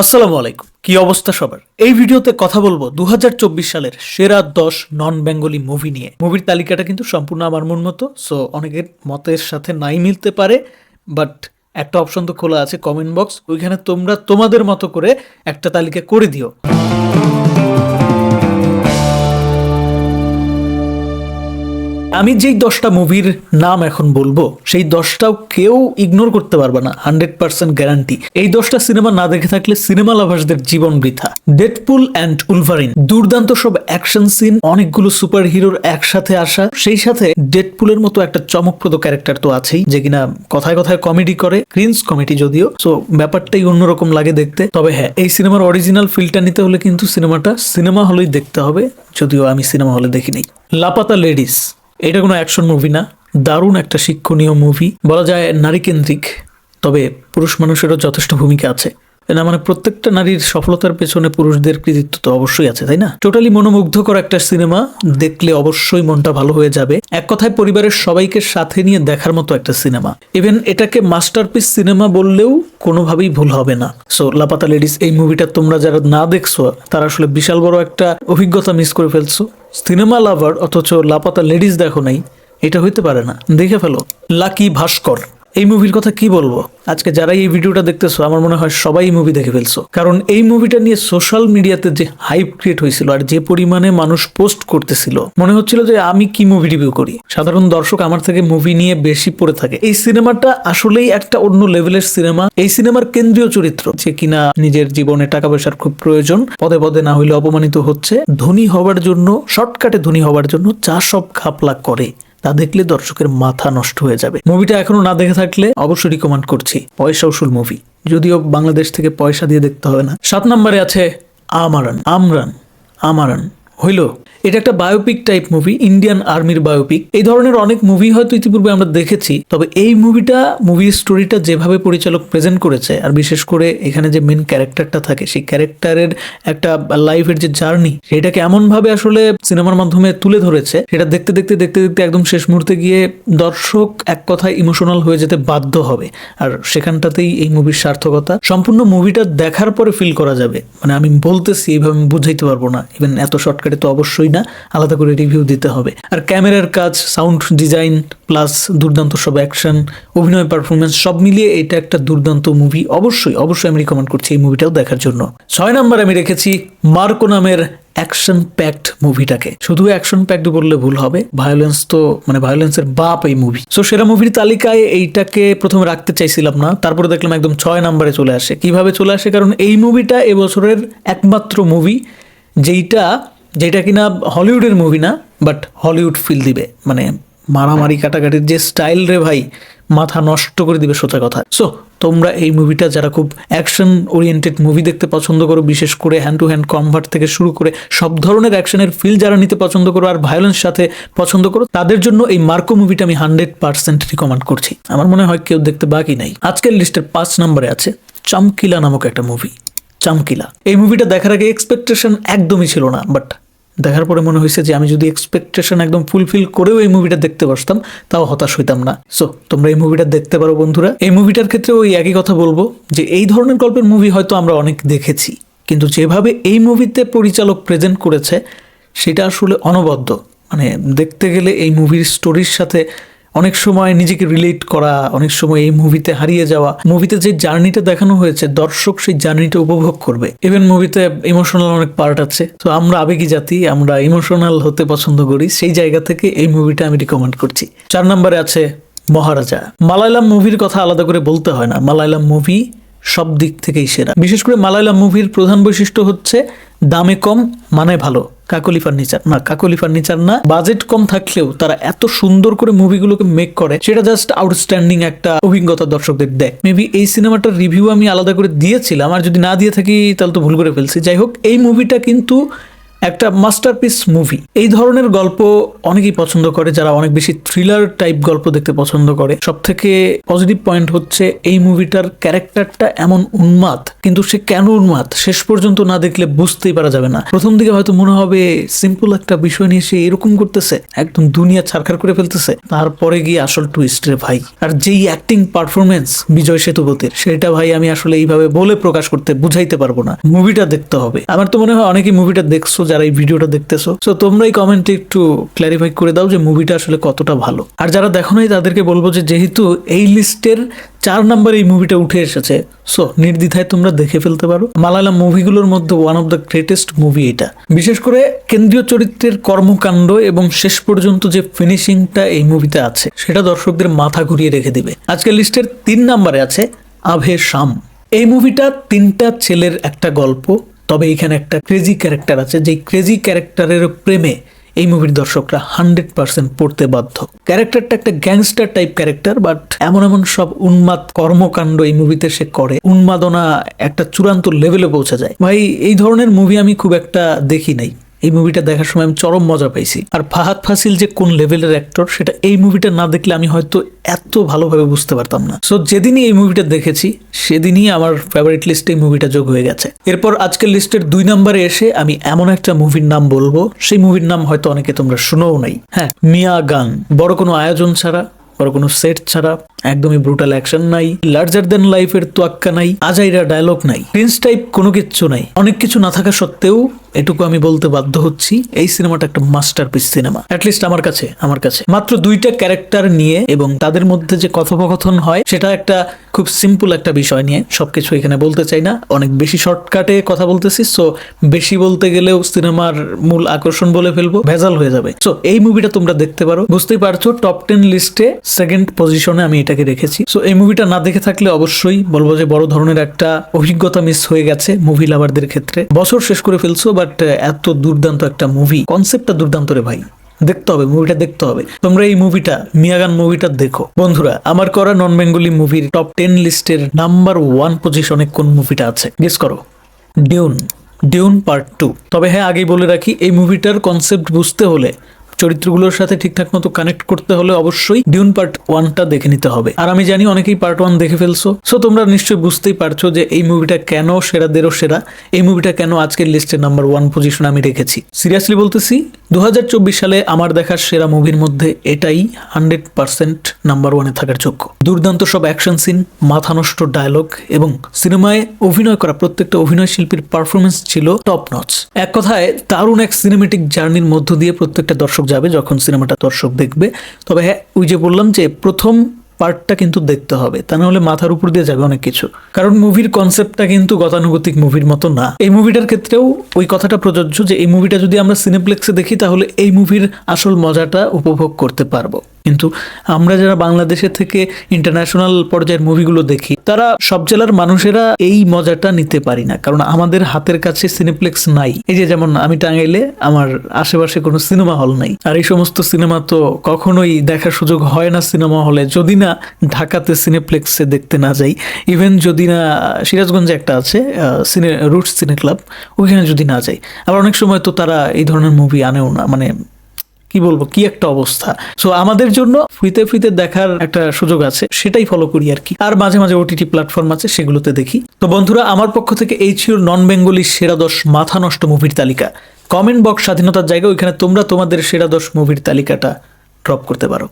আসসালামু আলাইকুম। কি অবস্থা সবার? এই ভিডিওতে কথা বলব দু হাজার চব্বিশ সালের সেরা দশ নন বেঙ্গলি মুভি নিয়ে। মুভির তালিকাটা কিন্তু সম্পূর্ণ আমার মন মতো সো অনেকের মতের সাথে নাই মিলতে পারে বাট একটা অপশন তো খোলা আছে কমেন্ট বক্স ওইখানে তোমরা তোমাদের মতো করে একটা তালিকা করে দিও। আমি যেই দশটা মুভির নাম এখন বলব, সেই দশটাও কেউ ইগনোর করতে পারবে না হান্ড্রেড পার্সেন্ট গ্যারান্টি এই দশটা সিনেমা না দেখে থাকলে সিনেমা লাভার্সদের জীবন বৃথা। ডেডপুল অ্যান্ড উলভারিন দুর্দান্ত সব অ্যাকশন সিন অনেকগুলো সুপার হিরোর একসাথে আসা, সেই সাথে ডেডপুলের মতো একটা চমকপ্রদ ক্যারেক্টার তো আছেই, যে কিনা কথায় কথায় কমেডি করে ক্রিন্স কমেডি যদিও সো ব্যাপারটাই অন্যরকম লাগে দেখতে। তবে হ্যাঁ এই সিনেমার অরিজিনাল ফিলটা নিতে হলে কিন্তু সিনেমাটা সিনেমা হলেই দেখতে হবে, যদিও আমি সিনেমা হলে দেখিনি। লাপাতা লেডিস এটা কোনো অ্যাকশন মুভি না। দারুণ একটা শিক্ষণীয় মুভি বলা যায় নারী কেন্দ্রিক তবে পুরুষ মানুষেরও যথেষ্ট ভূমিকা আছে। না মানে প্রত্যেকটা নারীর সফলতার পেছনে পুরুষদের কৃতিত্ব তো অবশ্যই আছে, তাই না? টোটালি মনোমুগ্ধকর একটা সিনেমা দেখলে অবশ্যই মনটা ভালো হয়ে যাবে। এক কথায় পরিবারের সবাইকে সাথে নিয়ে দেখার মতো একটা সিনেমা ইভেন এটাকে মাস্টারপিস সিনেমা বললেও কোনোভাবেই ভুল হবে না। সো লাপাতা লেডিস এই মুভিটা তোমরা যারা না দেখছ, তারা আসলে বিশাল বড় একটা অভিজ্ঞতা মিস করে ফেলছো। সিনেমা লাভার অথচ লাপাতা লেডিস দেখো নাই, এটা হইতে পারে না। দেখে ফেলো, লাকি ভাস্কর। এই মুভির কথা কি বলব? আজকে যারা এই ভিডিওটা দেখতেছো, আমার মনে হয় সবাই এই মুভি দেখে ফেলছো। কারণ এই মুভিটা নিয়ে সোশ্যাল মিডিয়াতে যে হাইপ ক্রিয়েট হয়েছিল আর যে পরিমাণে মানুষ পোস্ট করতেছিল, মনে হচ্ছিল যে আমি কি মুভি রিভিউ করি? সাধারণ দর্শক আমার থেকে মুভি নিয়ে বেশি পড়ে থাকে। এই সিনেমাটা আসলেই একটা অন্য লেভেলের সিনেমা এই সিনেমার কেন্দ্রীয় চরিত্র, যে কিনা নিজের জীবনে টাকা পয়সার খুব প্রয়োজন, পদে পদে না হইলে অপমানিত হচ্ছে, ধনী হওয়ার জন্য শর্টকাটে ধনী হওয়ার জন্য যা সব খাপলা করে। তা দেখলে দর্শকের মাথা নষ্ট হয়ে যাবে। মুভিটা এখনও না দেখে থাকলে অবশ্যই রিকমেন্ড করছি পয়সা উসুল মুভি যদিও বাংলাদেশ থেকে পয়সা দিয়ে দেখতে হবে না। সাত নম্বরে আছে আমারান, আমরান, আমারান। হইল। এটা একটা বায়োপিক টাইপ মুভি ইন্ডিয়ান আর্মির বায়োপিক এই ধরনের অনেক মুভি হয়তো ইতিপূর্বে আমরা দেখেছি, তবে এই মুভিটা মুভির স্টোরিটা যেভাবে পরিচালক প্রেজেন্ট করেছে, আর বিশেষ করে এখানে যে মেন ক্যারেক্টারটা থাকে, সেই ক্যারেক্টারের একটা লাইফের যে জার্নি সেটাকে এমনভাবে আসলে সিনেমার মাধ্যমে তুলে ধরেছে, সেটা দেখতে দেখতে দেখতে দেখতে একদম শেষ মুহূর্তে গিয়ে দর্শক এক কথায় ইমোশনাল হয়ে যেতে বাধ্য হবে। আর সেখানটাতেই এই মুভির সার্থকতা। সম্পূর্ণ মুভিটা দেখার পরে ফিল করা যাবে। মানে আমি বলতেছি, এইভাবে আমি বুঝাইতে পারব না ইভেন এত শর্টকাটে তো অবশ্যই না, আলাদা করে রিভিউ দিতে হবে। আর ক্যামেরার কাজ সাউন্ড ডিজাইন প্লাস দুর্দান্ত সব অ্যাকশন অভিনয় পারফরমেন্স সব মিলিয়ে এটা একটা দুর্দান্ত মুভি অবশ্যই অবশ্যই আমি রিকমেন্ড করছি এই মুভিটাও দেখার জন্য। ছয় নম্বর আমি রেখেছি, মার্কো নামের অ্যাকশন প্যাকড মুভিটাকে শুধু অ্যাকশন প্যাকড বললে ভুল হবে ভায়োলেন্স তো মানে ভায়োলেন্সের বাপ এই মুভি সো সেরা মুভির তালিকায় এইটাকে প্রথমে রাখতে চাইছিলাম না, তারপরে দেখলাম একদম ছয় নম্বরে চলে আসে। কীভাবে চলে আসে? কারণ এই মুভিটা এবছরের একমাত্র মুভি যেইটা যেটা কিনা হলিউডের মুভি না বাট হলিউড ফিল দিবে। মানে মারামারি, কাটাকাটির যে স্টাইল রে ভাই, মাথা নষ্ট করে দিবে সোজা কথা। সো তোমরা এই মুভিটা যারা খুব অ্যাকশন ওরিয়েন্টেড মুভি দেখতে পছন্দ করো, বিশেষ করে হ্যান্ড টু হ্যান্ড কমভার্ট থেকে শুরু করে সব ধরনের অ্যাকশনের ফিল যারা নিতে পছন্দ করো আর ভায়োলেন্স সাথে পছন্দ করো, তাদের জন্য এই মার্কো মুভিটা আমি হান্ড্রেড পার্সেন্ট রিকমেন্ড করছি। আমার মনে হয় কেউ দেখতে বাকি নাই। আজকের লিস্টের পাঁচ নম্বরে আছে চামকিলা নামক একটা মুভি চামকিলা এই মুভিটা দেখার আগে এক্সপেকটেশন একদমই ছিল না বাট দেখার পরে মনে হয়েছে যে আমি যদি এক্সপেকটেশন একদম ফুলফিল করেও এই মুভিটা দেখতে বসতাম তাও হতাশ হইতাম না। সো তোমরা এই মুভিটা দেখতে পারো বন্ধুরা। এই মুভিটার ক্ষেত্রে ওই একই কথা বলব যে এই ধরনের গল্পের মুভি হয়তো আমরা অনেক দেখেছি, কিন্তু যেভাবে এই মুভিতে পরিচালক প্রেজেন্ট করেছে, সেটা আসলে অনবদ্য। মানে দেখতে গেলে এই মুভির স্টোরির সাথে অনেক সময় নিজেকে রিলেট করা, অনেক সময় এই মুভিতে হারিয়ে যাওয়া মুভিতে যে জার্নিটা দেখানো হয়েছে, দর্শক সেই জার্নিটা উপভোগ করবে। ইভেন মুভিতে ইমোশনাল অনেক পার্ট আছে। তো আমরা আবেগী জাতি, আমরা ইমোশনাল হতে পছন্দ করি, সেই জায়গা থেকে এই মুভিটা আমি রিকমেন্ড করছি। চার নম্বরে আছে মহারাজা। মালায়ালাম মুভির কথা আলাদা করে বলতে হয় না। মালায়লাম মুভি সব দিক থেকেই সেরা। বিশেষ করে মালায়ালাম মুভির প্রধান বৈশিষ্ট্য হচ্ছে, দামে কম মানে ভালো। কাকলি ফার্নিচার। না, কাকলি ফার্নিচার না, বাজেট কম থাকলেও তারা এত সুন্দর করে মুভিগুলোকে মেক করে, সেটা জাস্ট আউটস্ট্যান্ডিং একটা অভিজ্ঞতা দর্শকদের দেয়। মেবি এই সিনেমাটার রিভিউ আমি আলাদা করে দিয়েছিলাম, আর যদি না দিয়ে থাকি তাহলে তো ভুল করে ফেলছি। যাই হোক, এই মুভিটা কিন্তু একটা মাস্টারপিস মুভি এই ধরনের গল্প অনেকেই পছন্দ করে, যারা অনেক বেশি থ্রিলার টাইপ গল্প দেখতে পছন্দ করে। সব থেকে পজিটিভ পয়েন্ট হচ্ছে এই মুভিটার ক্যারেক্টারটা এমন উন্মাদ, কিন্তু সে কেন উন্মাদ? শেষ পর্যন্ত না দেখলে বুঝতেই পারা যাবে না। প্রথম দিকে হয়তো মনে হবে সিম্পল একটা বিষয় নিয়ে সে এরকম করতেছে, একদম দুনিয়া ছারখার করে ফেলতেছে। তারপরে গিয়ে আসল টুইস্ট রে ভাই। আর যেই অ্যাক্টিং পারফরমেন্স বিজয় সেতুপতির, সেটা ভাই আমি আসলে এইভাবে বলে প্রকাশ করতে বুঝাইতে পারব না। মুভিটা দেখতে হবে। আমার তো মনে হয় অনেকেই মুভিটা দেখছ যারা এই ভিডিওটা দেখতেছো। সো তোমরা এই কমেন্টে একটু ক্ল্যারিফাই করে দাও যে মুভিটা আসলে কতটা ভালো। আর যারা দেখো নাই, তাদেরকে বলব যে যেহেতু এই লিস্টের চার নাম্বার এই মুভিটা উঠে এসেছে সো নির্দ্বিধায় তোমরা দেখে ফেলতে পারো। মালায়ালাম মুভিগুলোর মধ্যে one of the greatest movie এটা। বিশেষ করে কেন্দ্রীয় চরিত্রের কর্মকাণ্ড এবং শেষ পর্যন্ত যে ফিনিশিংটা এই মুভিতে আছে, সেটা দর্শকদের মাথা ঘুরিয়ে রেখে দিবে। আজকের লিস্টের তিন নাম্বারে আছে আভে শাম। এই মুভিটা তিনটা ছেলের একটা গল্প তবে এখানে একটা ক্রেজি ক্যারেক্টার আছে, যেই ক্রেজি ক্যারেক্টারের প্রেমে এই মুভির দর্শকরা হান্ড্রেড পার্সেন্ট পড়তে বাধ্য। ক্যারেক্টারটা একটা গ্যাংস্টার টাইপ ক্যারেক্টার বাট এমন এমন সব উন্মাদ কর্মকাণ্ড এই মুভিতে সে করে। উন্মাদনা একটা চূড়ান্ত লেভেলে পৌঁছে যায়। ভাই, এই ধরনের মুভি আমি খুব একটা দেখি নাই। এই মুভিটা দেখার সময় আমি চরম মজা পাইছি। আর ফাহাদ ফাসিল যে কোন লেভেলের অ্যাক্টর সেটা এই মুভিটা না দেখলে আমি হয়তো এত ভালোভাবে বুঝতে পারতাম না। সো যেদিনই এই মুভিটা দেখেছি, সেদিনই আমার ফেভারিট লিস্টে এই মুভিটা যোগ হয়ে গেছে। এরপর আজকের লিস্টের দুই নম্বরে এসে আমি এমন একটা মুভির নাম বলব, সেই মুভির নাম হয়তো অনেকে তোমরা শুনেও নাই। হ্যাঁ মিয়া গান। বড় কোনো আয়োজন ছাড়া, বড় কোনো সেট ছাড়া একদমই ব্রুটাল অ্যাকশন নাই লার্জার দেন লাইফের তোয়াক্কা নাই, আজাইরা ডায়লগ নাই প্রিন্স টাইপ কোনো কিচ্ছু নাই। অনেক কিছু না থাকা সত্ত্বেও এটুকু আমি বলতে বাধ্য হচ্ছি, এই সিনেমাটা একটা মাস্টারপিস সিনেমা অ্যাটলিস্ট আমার কাছে আমার কাছে। মাত্র দুইটা ক্যারেক্টার নিয়ে এবং তাদের মধ্যে যে কথোপকথন হয়, সেটা একটা খুব সিম্পল একটা বিষয় নিয়ে। সবকিছু এখানে বলতে চাই না। অনেক বেশি শর্টকাটে কথা বলতেছি সো বেশি বলতে গেলেও সিনেমার মূল আকর্ষণ বলে ফেলব, ভেজাল হয়ে যাবে। সো এই মুভিটা তোমরা দেখতে পারো। বুঝতেই পারছ টপ টেন লিস্টে সেকেন্ড পজিশনে আমি এটাকে রেখেছি সো এই মুভিটা না দেখে থাকলে অবশ্যই বলব যে বড় ধরনের একটা অভিজ্ঞতা মিস হয়ে গেছে মুভি লাভারদের ক্ষেত্রে। বছর শেষ করে ফেলছো বাট এত দুর্দান্ত একটা মুভি কনসেপ্টটা দুর্দান্ত রে ভাই। দেখতে হবে মুভিটা দেখতে হবে। তোমরা এই মুভিটা মিয়াগান মুভিটা দেখো। বন্ধুরা, আমার করা নন বেঙ্গলি মুভির টপ টেন লিস্টের নাম্বার ওয়ান পজিশনে কোন মুভিটা আছে? গেস করো। ডিউন ডিউন পার্ট টু তবে হ্যাঁ আগেই বলে রাখি, এই মুভিটার কনসেপ্ট বুঝতে হলে চরিত্রগুলোর সাথে ঠিকঠাক মতো কানেক্ট করতে হলে অবশ্যই ডিউন পার্ট ওয়ানটা দেখে নিতে হবে। আর আমি জানি অনেকেই পার্ট ওয়ান দেখে ফেলছো। সো তোমরা নিশ্চয়ই বুঝতেই পারছ যে এই মুভিটা কেন সেরাদেরও সেরা? এই মুভিটা কেন আজকের লিস্টে নাম্বার ওয়ান পজিশন আমি রেখেছি? সিরিয়াসলি বলতেছি দুহাজার চব্বিশ সালে আমার দেখার সেরা মুভির মধ্যে এটাই হান্ড্রেড পার্সেন্ট নাম্বার ওয়ানে থাকার যোগ্য। দুর্দান্ত সব অ্যাকশন সিন, মাথা নষ্ট ডায়লগ এবং সিনেমায় অভিনয় করা প্রত্যেকটা অভিনয় শিল্পীর পারফরমেন্স ছিল টপ নচ এক কথায়, দারুণ এক সিনেমেটিক জার্নির মধ্য দিয়ে প্রত্যেকটা দর্শক যাবে যখন সিনেমাটা দর্শক দেখবে। তবে হ্যাঁ ওই যে বললাম যে প্রথম পার্টটা কিন্তু দেখতে হবে। তা নাহলে মাথার উপর দিয়ে যাবে অনেক কিছু। কারণ মুভির কনসেপ্টটা কিন্তু গতানুগতিক মুভির মতো না। এই মুভিটার ক্ষেত্রেও ওই কথাটা প্রযোজ্য যে, এই মুভিটা যদি আমরা সিনেপ্লেক্সে দেখি, তাহলে এই মুভির আসল মজাটা উপভোগ করতে পারব। কিন্তু আমরা যারা বাংলাদেশের থেকে ইন্টারন্যাশনাল পর্যায়ের মুভিগুলো দেখি, তারা সব জেলার মানুষেরা এই মজাটা নিতে পারি না। কারণ আমাদের হাতের কাছে সিনেপ্লেক্স নাই। এই যে যেমন আমি টাঙ্গাইলে, আমার আশেপাশে কোনো সিনেমা হল নাই। আর এই সমস্ত সিনেমা তো কখনোই দেখার সুযোগ হয় না সিনেমা হলে যদি না ঢাকাতে সিনেপ্লেক্সে দেখতে না যাই ইভেন যদি না সিরাজগঞ্জে একটা আছে সিনে রুটস সিনে ক্লাব ওইখানে যদি না যাই, আবার অনেক সময় তো তারা এই ধরনের মুভি আনেও না। মানে কি বলব, কি একটা অবস্থা? সো আমাদের জন্য ফ্রিতে ফ্রিতে দেখার একটা সুযোগ আছে, সেটাই ফলো করি আর কি। আর মাঝে মাঝে ওটিটি প্ল্যাটফর্ম আছে, সেগুলোতে দেখি। তো বন্ধুরা, আমার পক্ষ থেকে এই ছিল নন বেঙ্গলি সেরা দশ মাথা নষ্ট মুভির তালিকা। কমেন্ট বক্স স্বাধীনতার জায়গা, ওইখানে তোমরা তোমাদের সেরা দশ মুভির তালিকাটা ড্রপ করতে পারো।